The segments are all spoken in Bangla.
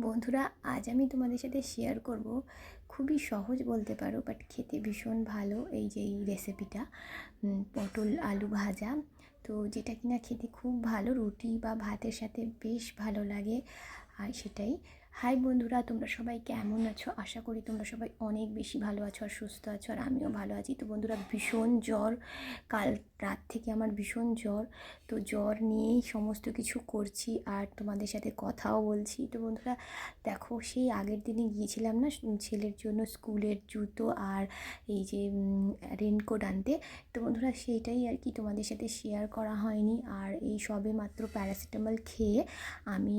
বন্ধুরা, আজ আমি তোমাদের সাথে শেয়ার করব। খুবই সহজ বলতে পারো বাট খেতে ভীষণ ভালো এই যে এই রেসিপিটা পটল আলু ভাজা। তো যেটা কিনা খেতে খুব ভালো, রুটি বা ভাতের সাথে বেশ ভালো লাগে, আর সেটাই। হাই বন্ধুরা, তোমরা সবাই কেমন আছো? আশা করি তোমরা সবাই অনেক বেশি ভালো আছো আর সুস্থ আছো আর আমিও ভালো আছি। তো বন্ধুরা, ভীষণ জ্বর, কাল রাত থেকে আমার ভীষণ জ্বর। তো জ্বর নিয়েই সমস্ত কিছু করছি আর তোমাদের সাথে কথাও বলছি। তো বন্ধুরা, দেখো, সেই আগের দিনে গিয়েছিলাম না ছেলের জন্য স্কুলের জুতো আর এই যে রেনকোট আনতে। তো বন্ধুরা, সেইটাই আর কি তোমাদের সাথে শেয়ার করা হয়নি। আর এই সবে মাত্র প্যারাসিটামল খেয়ে আমি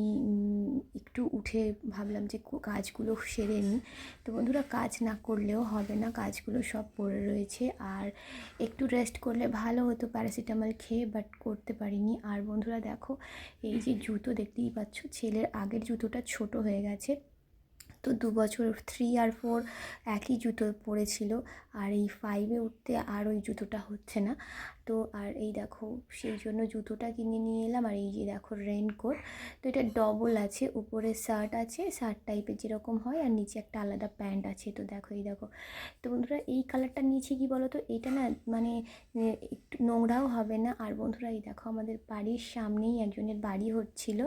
একটু উঠে ভাবলাম যে কাজগুলো সেরে নিই। তো বন্ধুরা, কাজ না করলেও হবে না, কাজগুলো সব পড়ে রয়েছে। আর একটু রেস্ট করলে ভালো হতো প্যারাসিটামল খেয়ে বাট করতে পারিনি। আর বন্ধুরা, দেখো, এই যে জুতো দেখতেই পাচ্ছ, ছেলের আগের জুতোটা ছোট হয়ে গেছে। তো দু বছর থ্রি আর ফোর একই জুতো পরেছিল, আর এই ফাইভে উঠতে আর ওই জুতোটা হচ্ছে না। তো আর এই দেখো, সেই জন্য জুতোটা কিনে নিয়ে এলাম, আর এই যে দেখো রেনকোট তো এটা ডবল আছে, উপরে শার্ট আছে শার্ট টাইপের যেরকম হয়, আর নিচে একটা আলাদা প্যান্ট আছে। তো দেখো, এই দেখো। তো বন্ধুরা, এই কালারটা নিয়েছি কি বলো তো এটা না মানে একটু নোংরাও হবে না। আর বন্ধুরা, এই দেখো, আমাদের বাড়ির সামনেই একজনের বাড়ি হচ্ছিল,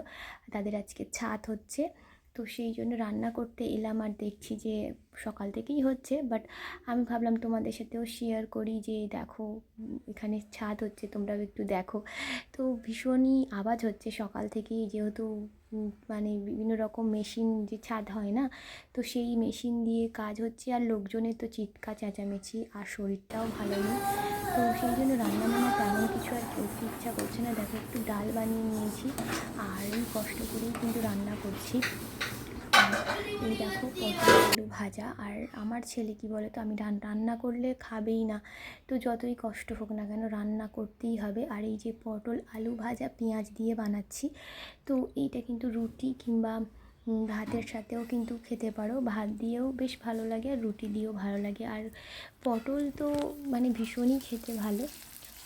তাদের আজকে ছাদ হচ্ছে। তো সেই জন্য রান্না করতে এলাম আর দেখছি যে সকাল থেকেই হচ্ছে বাট আমি ভাবলাম তোমাদের সাথেও শেয়ার করি যে, দেখো, এখানে ছাদ হচ্ছে, তোমরাও একটু দেখো। তো ভীষণই আওয়াজ হচ্ছে সকাল থেকেই, যেহেতু মানে বিভিন্ন রকম মেশিন যে ছাদ হয় না, তো সেই মেশিন দিয়ে কাজ হচ্ছে, আর লোকজনের তো চিৎকার চেঁচামেচি, আর শরীরটাও ভালো নেই। তো সেই জন্য রান্না বান্না তেমন কিছু আর করতে ইচ্ছা করছে না। দেখো, একটু ডাল বানিয়ে নিয়েছি, আর কষ্ট করেই কিন্তু রান্না করছি। এই দেখো আলু ভাজা আর আমার ছেলে কি বলে তো আমি রান্না করলে খাবেই না। তো যতই কষ্ট হোক না কেন রান্না করতেই হবে। আর এই যে পটল, আলু ভাজা, পেঁয়াজ দিয়ে বানাচ্ছি, তো এইটা কিন্তু রুটি কিংবা ভাতের সাথেও কিন্তু খেতে পারো। ভাত দিয়েও বেশ ভালো লাগে আর রুটি দিয়েও ভালো লাগে। আর পটল তো মানে ভীষণই খেতে ভালো।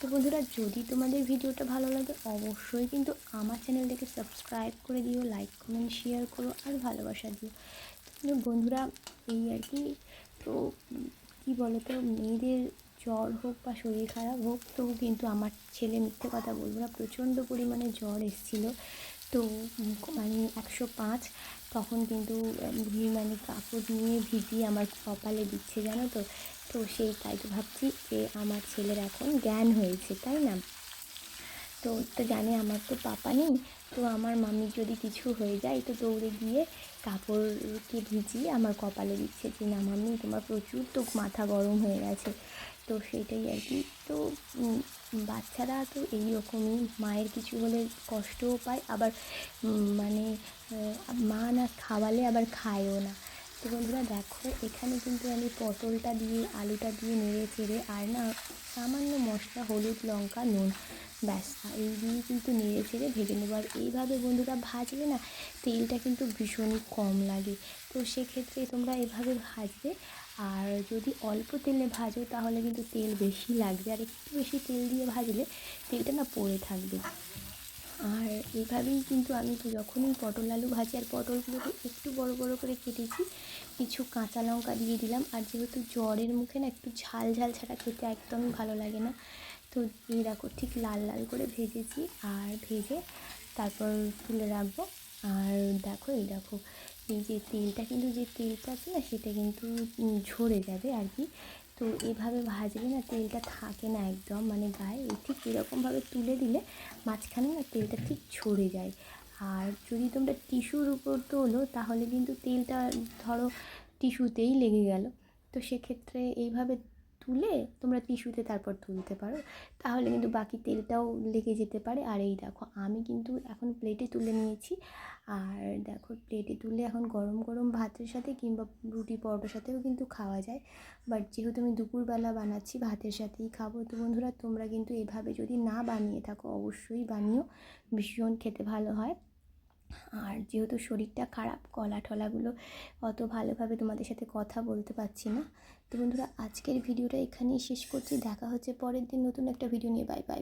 তো বন্ধুরা, যদি তোমাদের ভিডিওটা ভালো লাগে, অবশ্যই কিন্তু আমার চ্যানেলটাকে সাবস্ক্রাইব করে দিও লাইক কমেন্ট শেয়ার করো আর ভালোবাসা দিও। তো বন্ধুরা, এই আর কি, তো কি বলো তো মেয়েদের জ্বর হোক বা শরীর খারাপ হোক তবু কিন্তু আমার ছেলে মিথ্যে কথা বলব না। প্রচণ্ড পরিমাণে জ্বর এসেছিল। তো মানে একশো পাঁচ তখন কিন্তু মানে কাপড় নিয়ে ভিজিয়ে আমার কপালে দিচ্ছে, জানো তো? তো সেই তাই তো ভাবছি যে আমার ছেলের এখন জ্ঞান হয়েছে, তাই না? তো তো জানে আমার তো পাপা নেই। তো আমার মামির যদি কিছু হয়ে যায়, তো দৌড়ে গিয়ে কাপড়কে ভিজিয়ে আমার কপালে দিচ্ছে যে না মামি তোমার প্রচুর তো মাথা গরম হয়ে গেছে। তো সেটাই আর কি। তো বাচ্চারা তো এই রকমই, মায়ের কিছু হলে কষ্টও পায়, আবার মানে মা না খাওয়ালে আবার খায়ও না। তো বন্ধুরা দেখো, এখানে কিন্তু আমি পটলটা দিয়ে, আলুটা দিয়ে নেড়ে চেড়ে, আর না সামান্য মশলা, হলুদ লঙ্কা, নুন। ব্যাস এই দিয়ে কিন্তু নেড়ে চেড়ে ভেজে নেব। আর এইভাবে বন্ধুরা ভাজলে না, তেলটা কিন্তু ভীষণই কম লাগে। তো সেক্ষেত্রে তোমরা এভাবে ভাজবে, আর যদি অল্প তেলে ভাজো, তাহলে কিন্তু তেল বেশি লাগবে। আর একটু বেশি তেল দিয়ে ভাজলে, তেলটা না পড়ে থাকবে। আর এইভাবেই কিন্তু আমি তো যখনই পটল আলু ভাজি আর পটলগুলোকে একটু বড় বড় করে কেটেছি, কিছু কাঁচা লঙ্কা দিয়ে দিলাম। আর যেহেতু জ্বরের মুখে না একটু ঝাল ঝাল ছাড়া খেতে একদমই ভালো লাগে না। তো এই দেখো ঠিক লাল লাল করে ভেজেছি আর ভেজে তারপর তুলে রাখব। আর দেখো এই দেখো, এই যে তেলটা কিন্তু যে তেলটা আছে না, সেটা কিন্তু ঝরে যাবে আর কি। তো এভাবে ভাজলে না তেলটা থাকে না একদম মানে গায়ে। ঠিক এরকমভাবে তুলে দিলে মাঝখানে না তেলটা ঠিক ঝরে যায়। আর যদি তোমরা টিস্যুর উপর তোলো, তাহলে কিন্তু তেলটা ধরো টিস্যুতেই লেগে গেল। তো সেক্ষেত্রে এইভাবে তুলে তোমরা টিস্যুতে তারপর তুলতে পারো। তাহলে কিন্তু বাকি তেলটাও লেগে যেতে পারে। আর এই দেখো, আমি কিন্তু এখন প্লেটে তুলে নিয়েছি। আর দেখো প্লেটে তুলে এখন গরম গরম ভাতের সাথে কিংবা রুটি পরোটার সাথেও কিন্তু খাওয়া যায়। বাট যেহেতু আমি দুপুরবেলা বানাচ্ছি, ভাতের সাথেই খাব। তো বন্ধুরা, তোমরা কিন্তু এভাবে যদি না বানিয়ে থাকো, অবশ্যই বানিও। ভীষণ খেতে ভালো হয়। আর যেহেতু শরীরটা খারাপ গলা ঠলাগুলো অত ভালোভাবে তোমাদের সাথে কথা বলতে পারছি না। তো বন্ধুরা, আজকের ভিডিওটা এখানেই শেষ করছি। দেখা হচ্ছে পরের দিন নতুন একটা ভিডিও নিয়ে। Bye bye.